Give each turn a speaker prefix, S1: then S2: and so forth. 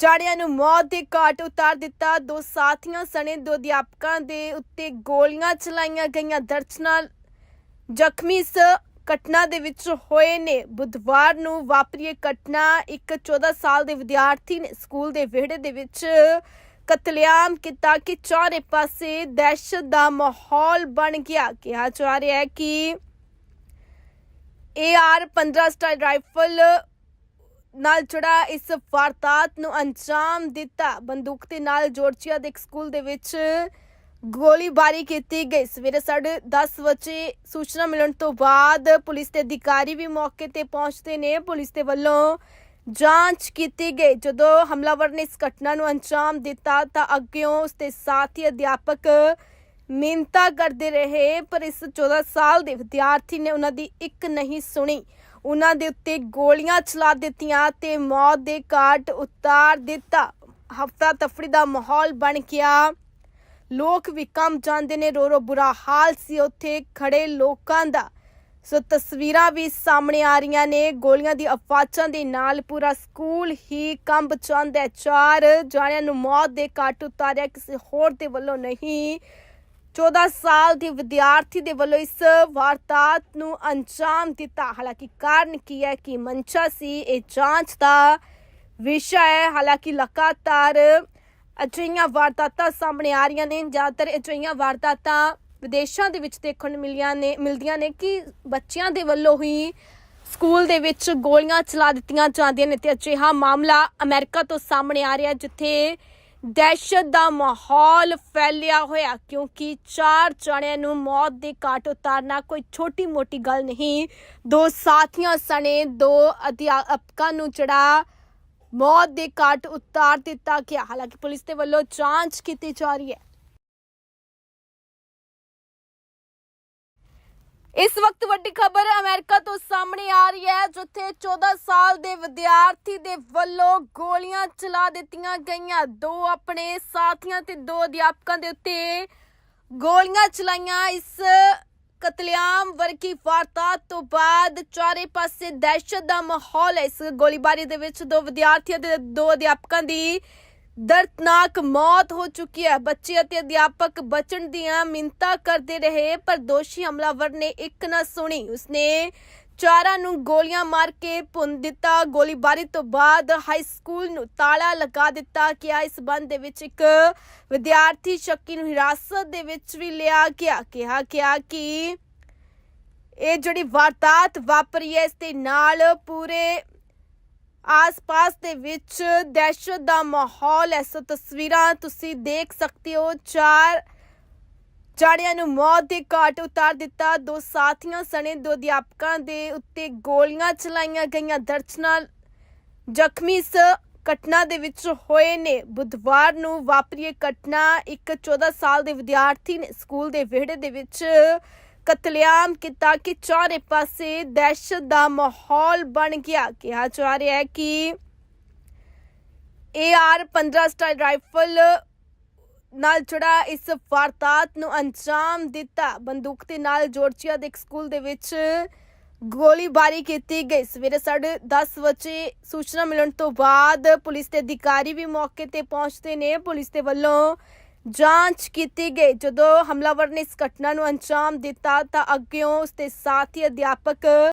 S1: ਜਾਣਿਆਂ ਨੂੰ ਮੌਤ ਦੇ ਘਾਟ ਉਤਾਰ ਦਿੱਤਾ। ਦੋ ਸਾਥੀਆਂ ਸਣੇ ਦੋ ਅਧਿਆਪਕਾਂ ਦੇ ਉੱਤੇ ਗੋਲੀਆਂ ਚਲਾਈਆਂ ਗਈਆਂ। ਦਰਜਨਾਂ ਜ਼ਖਮੀ ਇਸ ਘਟਨਾ ਦੇ ਵਿੱਚ ਹੋਏ ਨੇ। ਬੁੱਧਵਾਰ ਨੂੰ ਵਾਪਰੀ ਇਹ ਘਟਨਾ ਇੱਕ 14 ਸਾਲ ਦੇ ਵਿਦਿਆਰਥੀ ਨੇ ਸਕੂਲ ਦੇ ਵਿਹੜੇ ਦੇ ਵਿੱਚ ਕਤਲੇਆਮ ਕੀਤਾ ਕਿ ਚਾਰੇ ਪਾਸੇ ਦਹਿਸ਼ਤ ਦਾ ਮਾਹੌਲ ਬਣ ਗਿਆ। ਕਿਹਾ ਜਾ ਰਿਹਾ ਹੈ ਕਿ AR 15 ਸਟਾਈਲ ਰਾਈਫਲ ਨਾਲ ਜੁੜਾ ਇਸ ਵਾਰਦਾਤ ਨੂੰ ਅੰਜਾਮ ਦਿੱਤਾ। ਬੰਦੂਕ ਦੇ ਨਾਲ ਜਾਰਜੀਆ ਦੇ ਇੱਕ ਸਕੂਲ ਦੇ ਵਿੱਚ ਗੋਲੀਬਾਰੀ ਕੀਤੀ ਗਈ। ਸਵੇਰੇ 10:30 ਵਜੇ ਸੂਚਨਾ ਮਿਲਣ ਤੋਂ ਬਾਅਦ ਪੁਲਿਸ ਦੇ ਅਧਿਕਾਰੀ ਵੀ ਮੌਕੇ ਤੇ ਪਹੁੰਚਦੇ ਨੇ। ਪੁਲਿਸ ਦੇ ਵੱਲੋਂ ਜਾਂਚ ਕੀਤੀ ਗਈ। ਜਦੋਂ ਹਮਲਾਵਰ ਨੇ ਇਸ ਘਟਨਾ ਨੂੰ ਅੰਜਾਮ ਦਿੱਤਾ ਤਾਂ ਅੱਗਿਓਂ ਉਸਦੇ ਸਾਥੀ ਅਧਿਆਪਕ ਮਿਹਨਤਾਂ ਕਰਦੇ ਰਹੇ। ਪਰ ਇਸ 14 ਸਾਲ ਦੇ ਵਿਦਿਆਰਥੀ ਨੇ ਉਹਨਾਂ ਦੀ ਇੱਕ ਨਹੀਂ ਸੁਣੀ। ਉਹਨਾਂ ਦੇ ਉੱਤੇ ਗੋਲੀਆਂ ਚਲਾ ਦਿੱਤੀਆਂ ਤੇ ਮੌਤ ਦੇ ਘਾਟ ਉਤਾਰ ਦਿੱਤਾ। ਹਫਤਾ ਤਫੜੀ ਦਾ ਮਾਹੌਲ ਬਣ ਗਿਆ। ਲੋਕ ਵੀ ਕੰਮ ਜਾਂਦੇ ਨੇ ਰੋ ਰੋ ਬੁਰਾ ਹਾਲ ਸੀ ਉੱਥੇ ਖੜੇ ਲੋਕਾਂ ਦਾ। ਸੋ ਤਸਵੀਰਾਂ ਵੀ ਸਾਹਮਣੇ ਆ ਰਹੀਆਂ ਨੇ। ਗੋਲੀਆਂ ਦੀ ਆਵਾਜ਼ਾਂ ਦੇ ਨਾਲ ਪੂਰਾ ਸਕੂਲ ਹੀ ਕੰਬ ਜਾਂਦਾ ਹੈ। ਚਾਰ ਜਾਣਿਆਂ ਨੂੰ ਮੌਤ ਦੇ ਘਾਟ ਉਤਾਰਿਆ, ਕਿਸੇ ਹੋਰ ਦੇ ਵੱਲੋਂ ਨਹੀਂ। 14 ਸਾਲ ਦੇ ਵਿਦਿਆਰਥੀ ਦੇ ਵੱਲੋਂ ਇਸ ਵਾਰਦਾਤ ਨੂੰ ਅੰਜਾਮ ਦਿੱਤਾ। ਹਾਲਾਂਕਿ ਕਾਰਨ ਕੀ ਹੈ, ਕਿ ਮਨਸ਼ਾ ਸੀ, ਇਹ ਜਾਂਚ ਦਾ ਵਿਸ਼ਾ ਹੈ। ਹਾਲਾਂਕਿ ਲਗਾਤਾਰ ਅਜਿਹੀਆਂ ਵਾਰਦਾਤਾਂ ਸਾਹਮਣੇ ਆ ਰਹੀਆਂ ਨੇ। ਜ਼ਿਆਦਾਤਰ ਅਜਿਹੀਆਂ ਵਾਰਦਾਤਾਂ ਵਿਦੇਸ਼ਾਂ ਦੇ ਵਿੱਚ ਦੇਖਣ ਨੂੰ ਮਿਲੀਆਂ ਨੇ, ਮਿਲਦੀਆਂ ਨੇ ਕਿ ਬੱਚਿਆਂ ਦੇ ਵੱਲੋਂ ਹੀ ਸਕੂਲ ਦੇ ਵਿੱਚ ਗੋਲੀਆਂ ਚਲਾ ਦਿੱਤੀਆਂ ਜਾਂਦੀਆਂ ਨੇ ਤੇ ਅਜਿਹਾ ਮਾਮਲਾ ਅਮਰੀਕਾ ਤੋਂ ਸਾਹਮਣੇ ਆ ਰਿਹਾ ਜਿੱਥੇ ਦਹਿਸ਼ਤ ਦਾ ਮਾਹੌਲ ਫੈਲਿਆ ਹੋਇਆ, ਕਿਉਂਕਿ ਚਾਰ ਜਣਿਆਂ ਨੂੰ ਮੌਤ ਦੇ ਘਾਟ ਉਤਾਰਨਾ ਕੋਈ ਛੋਟੀ ਮੋਟੀ ਗੱਲ ਨਹੀਂ। ਦੋ ਸਾਥੀਆਂ ਸਣੇ ਦੋ ਅਧਿਆਪਕਾਂ ਨੂੰ ਜਿਹੜਾ ਮੌਤ ਦੇ ਘਾਟ ਉਤਾਰ ਦਿੱਤਾ ਗਿਆ। ਹਾਲਾਂਕਿ ਪੁਲਿਸ ਦੇ ਵੱਲੋਂ ਜਾਂਚ ਕੀਤੀ ਜਾ ਰਹੀ ਹੈ। ਵੱਡੀ ਖਬਰ ਅਮਰੀਕਾ ਤੋਂ ਸਾਹਮਣੇ ਆ ਰਹੀ ਹੈ, ਜਿੱਥੇ 14 ਸਾਲ ਦੇ ਵਿਦਿਆਰਥੀ ਦੇ ਵੱਲੋਂ ਗੋਲੀਆਂ ਚਲਾ ਦਿੱਤੀਆਂ ਗਈਆਂ। ਦੋ ਆਪਣੇ ਸਾਥੀਆਂ ਤੇ ਦੋ ਅਧਿਆਪਕਾਂ ਦੇ ਉੱਤੇ ਗੋਲੀਆਂ ਚਲਾਈਆਂ। ਇਸ ਕਤਲੇਆਮ ਵਰਗੀ ਵਾਰਦਾਤ ਤੋਂ ਬਾਅਦ ਚਾਰੇ ਪਾਸੇ ਦਹਿਸ਼ਤ ਦਾ ਮਾਹੌਲ ਹੈ। ਇਸ ਗੋਲੀਬਾਰੀ ਦੇ ਵਿੱਚ ਦੋ ਵਿਦਿਆਰਥੀਆਂ ਤੇ ਦੋ ਅਧਿਆਪਕਾਂ ਦੀ ਦਰਦਨਾਕ ਮੌਤ ਹੋ ਚੁੱਕੀ ਹੈ। ਬੱਚੇ ਅਤੇ ਅਧਿਆਪਕ ਬਚਣ ਦੀਆਂ ਮਿੰਤਾ ਕਰਦੇ ਰਹੇ, ਪਰ ਦੋਸ਼ੀ ਹਮਲਾਵਰ ਨੇ ਇੱਕ ਨਾ ਸੁਣੀ। ਉਸਨੇ ਚਾਰਾਂ ਨੂੰ ਗੋਲੀਆਂ ਮਾਰ ਕੇ ਭੁੰਨ ਦਿੱਤਾ। ਗੋਲੀਬਾਰੀ ਤੋਂ ਬਾਅਦ ਹਾਈ ਸਕੂਲ ਨੂੰ ਤਾਲਾ ਲਗਾ ਦਿੱਤਾ। ਗਿਆ ਇਸ ਬੰਦ ਦੇ ਵਿੱਚ ਇੱਕ ਵਿਦਿਆਰਥੀ ਸ਼ੱਕੀ ਨੂੰ ਹਿਰਾਸਤ ਦੇ ਵਿੱਚ ਵੀ ਲਿਆ ਗਿਆ। ਕਿਹਾ ਗਿਆ ਕਿ ਇਹ ਜਿਹੜੀ ਵਾਰਦਾਤ ਵਾਪਰੀ ਹੈ, ਇਸ ਦੇ ਨਾਲ ਪੂਰੇ ਆਸ-ਪਾਸ ਦੇ ਵਿੱਚ ਦਹਿਸ਼ਤ ਦਾ ਮਾਹੌਲ ਹੈ। ਤਸਵੀਰਾਂ ਤੁਸੀਂ ਦੇਖ ਸਕਦੇ ਹੋ। ਚਾਰ ਜਾਣਿਆਂ ਨੂੰ ਮੌਤ ਦੇ ਘਾਟ ਉਤਾਰ ਦਿੱਤਾ। ਦੋ ਸਾਥੀਆਂ ਸਣੇ ਦੋ ਅਧਿਆਪਕਾਂ ਦੇ ਉੱਤੇ ਗੋਲੀਆਂ ਚਲਾਈਆਂ ਗਈਆਂ। ਦਰਜਨਾਂ ਜ਼ਖਮੀ ਇਸ ਘਟਨਾ ਦੇ ਵਿੱਚ ਹੋਏ ਨੇ। ਬੁੱਧਵਾਰ ਨੂੰ ਵਾਪਰੀ ਇਹ ਘਟਨਾ ਇੱਕ 14 ਸਾਲ ਦੇ ਵਿਦਿਆਰਥੀ ਨੇ ਸਕੂਲ ਦੇ ਵਿਹੜੇ ਦੇ ਵਿੱਚ ਕਤਲੇਆਮ ਕੀਤਾ ਕਿ ਚਾਰੇ ਪਾਸੇ ਦਹਿਸ਼ਤ ਦਾ ਮਾਹੌਲ ਬਣ ਗਿਆ। ਕਿਹਾ ਜਾ ਰਿਹਾ ਹੈ ਕਿ AR 15 ਸਟਾਈਲ ਰਾਈਫਲ ਨਾਲ ਜੁੜਾ ਇਸ ਵਾਰਦਾਤ ਨੂੰ ਅੰਜਾਮ ਦਿੱਤਾ। ਬੰਦੂਕ ਦੇ ਨਾਲ ਜਾਰਜੀਆ ਦੇ ਇੱਕ ਸਕੂਲ ਦੇ ਵਿੱਚ ਗੋਲੀਬਾਰੀ ਕੀਤੀ ਗਈ। ਸਵੇਰੇ 10:30 ਵਜੇ ਸੂਚਨਾ ਮਿਲਣ ਤੋਂ ਬਾਅਦ ਪੁਲਿਸ ਦੇ ਅਧਿਕਾਰੀ ਵੀ ਮੌਕੇ ਤੇ ਪਹੁੰਚਦੇ ਨੇ। ਪੁਲਿਸ ਦੇ ਵੱਲੋਂ ਜਾਂਚ ਕੀਤੀ ਗਈ। ਜਦੋਂ ਹਮਲਾਵਰ ਨੇ ਇਸ ਘਟਨਾ ਨੂੰ ਅੰਜਾਮ ਦਿੱਤਾ ਤਾਂ ਅੱਗਿਓਂ ਉਸਦੇ ਸਾਥੀ ਅਧਿਆਪਕ